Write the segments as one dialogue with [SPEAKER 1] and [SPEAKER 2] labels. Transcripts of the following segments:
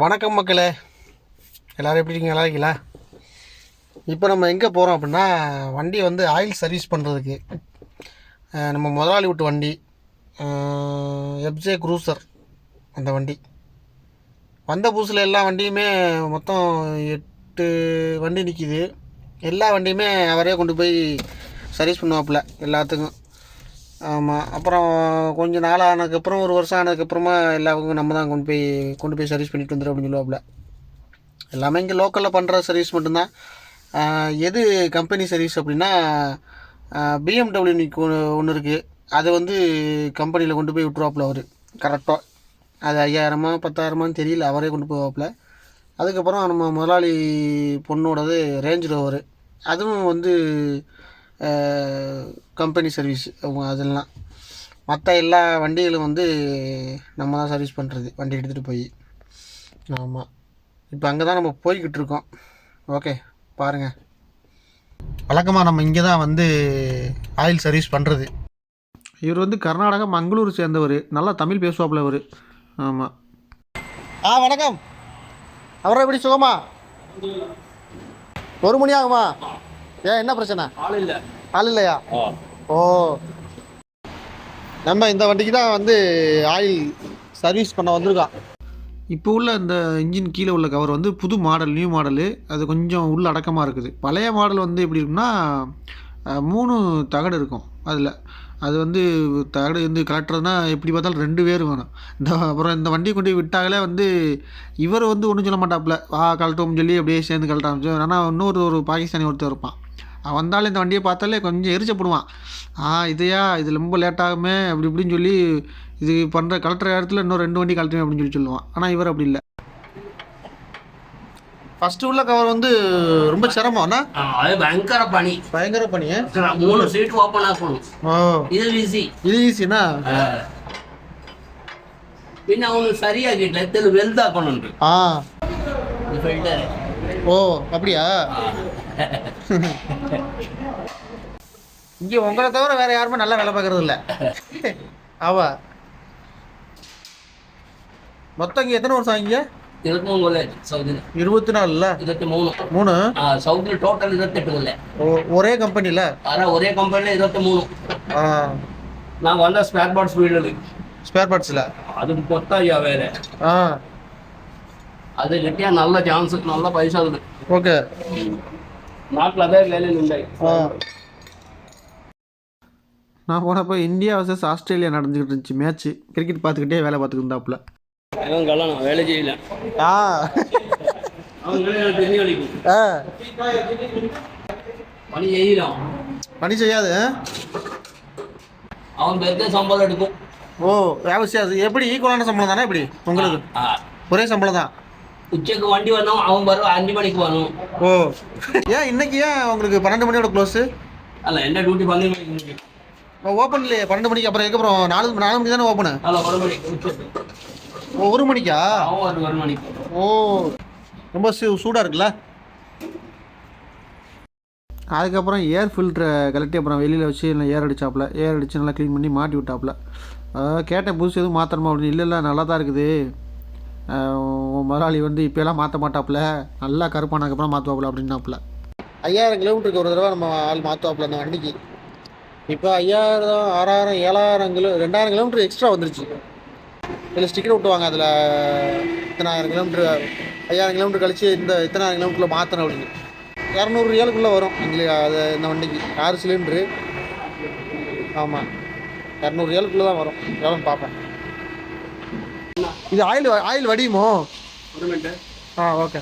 [SPEAKER 1] வணக்கம் மக்களே எல்லோரும் எப்படி இருக்கீங்க நல்லா இருக்கீங்களா இப்போ நம்ம எங்கே போகிறோம் அப்படின்னா வண்டி வந்து ஆயில் சர்வீஸ் பண்ணுறதுக்கு நம்ம முதலாளி விட்டு வண்டி எஃப்ஜே குரூசர் அந்த வண்டி வந்த புதுசில் எல்லா வண்டியுமே மொத்தம் எட்டு வண்டி நிற்கிது எல்லா வண்டியுமே அவரே கொண்டு போய் சர்வீஸ் பண்ணுவாப்புல எல்லாத்துக்கும் ஆமாம் அப்புறம் கொஞ்சம் நாள் ஆனதுக்கப்புறம் ஒரு வருஷம் ஆனதுக்கப்புறமா எல்லாருக்கும் நம்ம தான் கொண்டு போய் கொண்டு போய் சர்வீஸ் பண்ணிட்டு வந்துடும் அப்படின்னு சொல்லுவாப்புல எல்லாமே இங்கே லோக்கலில் பண்ணுற சர்வீஸ் மட்டும்தான் எது கம்பெனி சர்வீஸ் அப்படின்னா பிஎம்டபிள்யூ ஒன்று இருக்குது அதை வந்து கம்பெனியில் கொண்டு போய் விட்டுருவாப்புல அவர் கரெக்டாக அது ஐயாயிரமா பத்தாயிரமான்னு தெரியல அவரே கொண்டு போவாப்புல அதுக்கப்புறம் நம்ம முதலாளி பொண்ணோடது ரேஞ்ச் ரோவரு அதுவும் வந்து கம்பெனி சர்வீஸ் அவங்க அதெல்லாம் மற்ற எல்லா வண்டிகளும் வந்து நம்ம தான் சர்வீஸ் பண்ணுறது வண்டி எடுத்துகிட்டு போய் ஆமாம் இப்போ அங்கே தான் நம்ம போய்கிட்டு இருக்கோம் ஓகே பாருங்கள் வழக்கமாக நம்ம இங்கே தான் வந்து ஆயில் சர்வீஸ் பண்ணுறது இவர் வந்து கர்நாடகா மங்களூர் சேர்ந்தவர் நல்லா தமிழ் பேசுவாப்பில் அவர் ஆமாம் ஆ வணக்கம் அவரை எப்படி சுகமா ஒரு மணி ஆகுமா ஏன் என்ன பிரச்சனை ஆள் இல்லை ஆள் இல்லையா ஓ நம்ம இந்த வண்டிக்கு தான் வந்து ஆயில் சர்வீஸ் பண்ண வந்திருக்கோம் இப்போ உள்ள இந்த இன்ஜின் கீழே உள்ள கவர் வந்து புது மாடல் நியூ மாடலு அது கொஞ்சம் உள்ள அடக்கமாக இருக்குது பழைய மாடல் வந்து எப்படி இருக்குன்னா மூணு தகடு இருக்கும் அதில் அது வந்து தகடு வந்து கலட்டுறதுனா எப்படி பார்த்தாலும் ரெண்டு பேர் வேணும் இந்த அப்புறம் இந்த வண்டி கொண்டு விட்டாங்களே வந்து இவர் வந்து ஒன்றும் சொல்ல மாட்டாப்புல வா கலட்டோம்னு சொல்லி அப்படியே சேர்ந்து கலட்ட ஆரம்பிச்சோம் ஆனால் இன்னொரு ஒரு பாகிஸ்தானி ஒருத்தர் இருப்பான் அவன் வந்தாலும் இந்த வண்டியை பார்த்தாலே கொஞ்சம் எரிச்சப்படுவான் ஆ இதையா இது ரொம்ப லேட்டாகுமே அப்படி இப்படின்னு சொல்லி இது பண்ணுற கலட்டுற இடத்துல இன்னும் ரெண்டு வண்டி கலட்டுமே அப்படின்னு சொல்லி சொல்லுவான் ஆனால் இவர் அப்படி இல்லை ஃபர்ஸ்ட் உள்ள கவர் வந்து ரொம்ப சிரமம்
[SPEAKER 2] அது பயங்கர பனி பயங்கர பனி மூணு சீட் ஓபன்
[SPEAKER 1] ஆகணும் இது ஈஸி இது ஈஸினா
[SPEAKER 2] பின்ன வெல்தா
[SPEAKER 1] ஆ ஓ அப்படியா இங்கே உங்களை தவிர வேற யாருமே நல்லா வேலை பார்க்கறது இல்லை ஆவா மொத்தம் இங்கே எத்தனை வருஷம் இங்கே இருபத்தி மூணு கொள்ளை இருபத்தி நாலுல இருபத்தி மூணு மூணு
[SPEAKER 2] சவுதியில் டோட்டல் இருபத்தெட்டு கொள்ளை
[SPEAKER 1] ஒரே கம்பெனியில்
[SPEAKER 2] ஆனால் ஒரே கம்பெனியில் இருபத்தி மூணு நான் வந்த ஸ்பேர் பார்ட்ஸ் வீடு ஸ்பேர் பார்ட்ஸில் அது மொத்தம் ஐயா வேற ஆ அது கிட்டியா நல்ல சான்ஸ் நல்ல பைசா இருக்குது ஓகே நான்
[SPEAKER 1] போனப்போ இந்தியா வர்சஸ் ஆஸ்திரேலியா நடந்துக்கிட்டு இருந்துச்சு மேட்ச்சு கிரிக்கெட் பார்த்துக்கிட்டே வேலை பார்த்துக்கிருந்தாப்புல
[SPEAKER 2] அவங்கெல்லாம் வேலை செய்யல
[SPEAKER 1] ஆ பணி செய்யாது
[SPEAKER 2] அவன் சம்பளம் எடுக்கும்
[SPEAKER 1] ஓ வேலை செய்யாது எப்படி ஈக்குவலான சம்பளம் தானே இப்படி உங்களுக்கு ஒரே சம்பளம் தான்
[SPEAKER 2] உச்சக்கு வண்டி வந்தோம் அவன் வரும் அஞ்சு மணிக்கு வரும்
[SPEAKER 1] ஓ ஏன் இன்னைக்கு ஏன் உங்களுக்கு பன்னெண்டு மணியோட க்ளோஸு
[SPEAKER 2] அல்ல என்ன டியூட்டி பன்னெண்டு மணிக்கு
[SPEAKER 1] ஓப்பன் இல்லையே பன்னெண்டு மணிக்கு அப்புறம் அதுக்கப்புறம் நாலு நாலு மணிக்கு தானே ஓப்பனு
[SPEAKER 2] அல்ல ஒரு மணிக்கு ஒரு மணிக்கா ஒரு ஒரு மணிக்கு
[SPEAKER 1] ஓ ரொம்ப சூடாக இருக்குல்ல அதுக்கப்புறம் ஏர் ஃபில்டரை கலட்டி அப்புறம் வெளியில் வச்சு நல்லா ஏர் அடிச்சாப்புல ஏர் அடித்து நல்லா க்ளீன் பண்ணி மாட்டி விட்டாப்புல கேட்டேன் புதுசு எதுவும் மாற்றணுமா அப்படின்னு இல்லை இல்லை நல்லா தான் இருக்குது முதலாளி வந்து இப்போலாம் மாற்ற மாட்டாப்புல நல்லா கருப்பானதுக்கப்புறம் மாற்றுவாப்புல அப்படின்னாப்புல ஐயாயிரம் கிலோமீட்டருக்கு ஒரு தடவை நம்ம ஆள் மாற்றுவாப்புல அந்த வண்டிக்கு இப்போ ஐயாயிரம் ஆறாயிரம் ஏழாயிரம் கிலோ ரெண்டாயிரம் கிலோமீட்டர் எக்ஸ்ட்ரா வந்துருச்சு இதில் ஸ்டிக்கர் விட்டுவாங்க அதில் இத்தனாயிரம் கிலோமீட்டர் ஐயாயிரம் கிலோமீட்டர் கழிச்சு இந்த இத்தனாயிரம் கிலோமீட்டரில் மாற்றணும் அப்படின்னு இரநூறு ரியாலுக்குள்ளே வரும் எங்களுக்கு அது இந்த வண்டிக்கு ஆறு சிலிண்ட்ரு ஆமாம் இரநூறு ரியாலுக்குள்ளே தான் வரும் எவ்வளோன்னு பார்ப்பேன் இது ஆயில் ஆயில் வடியுமோ
[SPEAKER 2] ஆ ஓகே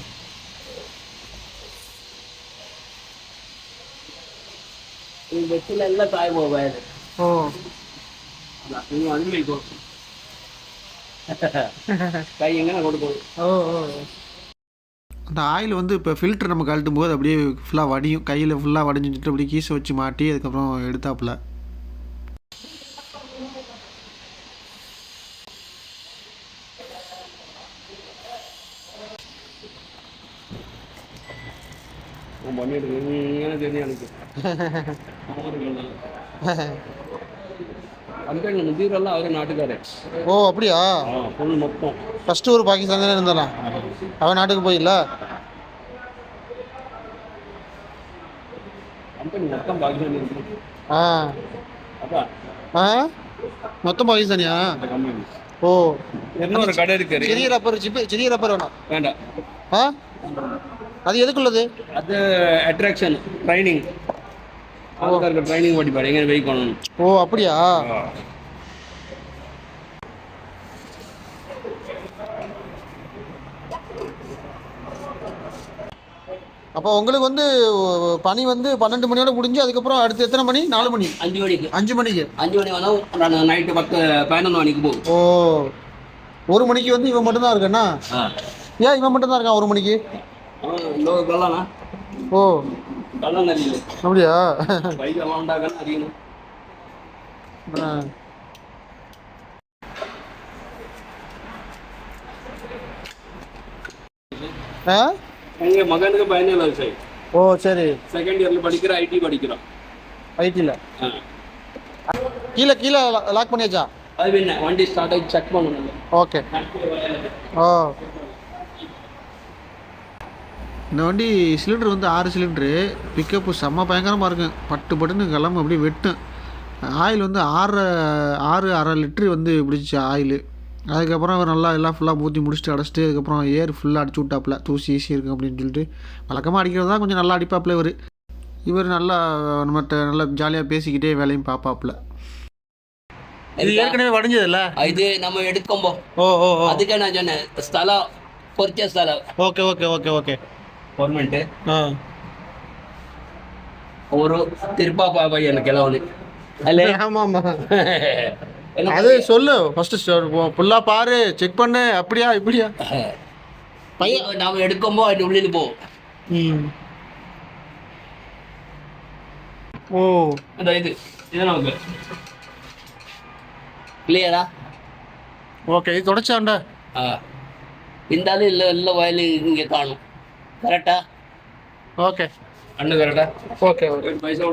[SPEAKER 2] அந்த
[SPEAKER 1] ஆயில் வந்து இப்போ ஃபில்ட்ரு நம்ம கழட்டும் போது அப்படியே ஃபுல்லாக வடியும் கையில் ஃபுல்லாக வடிஞ்சுட்டு அப்படியே கீசை வச்சு மாட்டி அதுக்கப்புறம் எடுத்தாப்புல
[SPEAKER 2] அவன்
[SPEAKER 1] ஓ அப்படியா மொத்தம் ஃபர்ஸ்ட் ஒரு பாகிஸ்தான் தானே இருந்தானா அவன் நாட்டுக்கு போயில
[SPEAKER 2] மொத்தம் பாகிஸ்தான்
[SPEAKER 1] ஆ ஆ மொத்தம் பாகிஸ்தானியா ஓ
[SPEAKER 2] என்ன ஒரு கடை இருக்கு
[SPEAKER 1] சிறிய ரப்பர் சிறிய ரப்பர் வேணாம் வேண்டாம் ஆ அது எதுக்குள்ளது
[SPEAKER 2] அது அட்ராக்ஷன் ட்ரைனிங் ஆளுக்காருக்கு ட்ரைனிங் பாரு எங்கே வெயிட் பண்ணணும்
[SPEAKER 1] ஓ அப்படியா அப்போ உங்களுக்கு வந்து பணி வந்து பன்னெண்டு மணியோட முடிஞ்சு அதுக்கப்புறம் அடுத்து எத்தனை மணி நாலு மணி அஞ்சு மணிக்கு அஞ்சு மணிக்கு
[SPEAKER 2] அஞ்சு மணி வந்தால் நைட்டு பத்து பதினொன்று மணிக்கு போகும்
[SPEAKER 1] ஓ ஒரு மணிக்கு வந்து இவன் மட்டும்தான் இருக்கண்ணா ஏன் இவன் மட்டும்தான் இருக்கான் ஒரு மணிக்கு ஓ அப்படியா
[SPEAKER 2] எங்க மகனுக்கு ஓ சரி செகண்ட் இயர்ல படிக்கிற ஐடி படிக்கிறான்
[SPEAKER 1] ஐடில கீழே கீழ லாக் பண்ணியாச்சா
[SPEAKER 2] அது என்ன வண்டி ஸ்டார்ட் ஆகி செக் பண்ணுங்க
[SPEAKER 1] ஓகே ஓ இந்த வண்டி சிலிண்டர் வந்து ஆறு சிலிண்டரு பிக்கப்பு செம்ம பயங்கரமாக இருக்கும் பட்டு பட்டுன்னு கிளம்பு அப்படியே வெட்டும் ஆயில் வந்து ஆறு ஆறு அரை லிட்ரு வந்து பிடிச்சி ஆயில் அதுக்கப்புறம் அவர் நல்லா எல்லாம் ஃபுல்லாக ஊற்றி முடிச்சுட்டு அடைச்சிட்டு அதுக்கப்புறம் ஏர் ஃபுல்லாக அடிச்சு விட்டாப்புல தூசி ஈஸி இருக்கும் அப்படின்னு சொல்லிட்டு வழக்கமாக அடிக்கிறது தான் கொஞ்சம் நல்லா அடிப்பாப்புல இவர் இவர் நல்லா நம்மகிட்ட நல்லா ஜாலியாக பேசிக்கிட்டே வேலையும் பார்ப்பாப்புல இது ஏற்கனவே வடிஞ்சதுல்ல
[SPEAKER 2] இது நம்ம எடுக்கம்போ ஓ ஓ அதுக்கே நான் சொன்னேன் ஸ்தலம் பொறிச்ச ஸ்தலம்
[SPEAKER 1] okay okay okay okay
[SPEAKER 2] government ஒரு ಗೌರ್ಮೆಂಟ್ ಅವರು ತಿರುಪಾಬಾಬ ಏನು ಕೆಲವನು
[SPEAKER 1] ஆமா ஆமாம் அது சொல்லு ஃபர்ஸ்ட் ஃபுல்லா பாரு செக் பண்ணு அப்படியா இப்படியா
[SPEAKER 2] பையன் நாம் எடுக்கும்போ அது உள்ளில் போ ஓ இந்த இது இது நமக்கு இல்லையாடா
[SPEAKER 1] ஓகே இது தொடச்சாண்டா
[SPEAKER 2] இந்த ஆளு இல்லை இல்லை வயலு இங்கே காணும் கரெக்டா ஓகே அண்ணு கரெக்டா
[SPEAKER 1] ஓகே ஓகே பைசா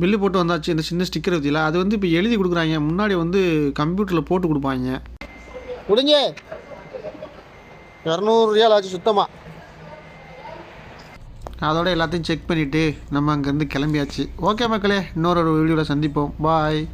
[SPEAKER 1] பில்லு போட்டு வந்தாச்சு இந்த சின்ன ஸ்டிக்கர் பற்றியில் அது வந்து இப்போ எழுதி கொடுக்குறாங்க முன்னாடி வந்து கம்ப்யூட்டரில் போட்டு கொடுப்பாங்க முடிஞ்சு இரநூறு ரியால் ஆச்சு சுத்தமாக அதோட எல்லாத்தையும் செக் பண்ணிவிட்டு நம்ம அங்கேருந்து கிளம்பியாச்சு ஓகே மக்களே இன்னொரு வீடியோவில் சந்திப்போம் பாய்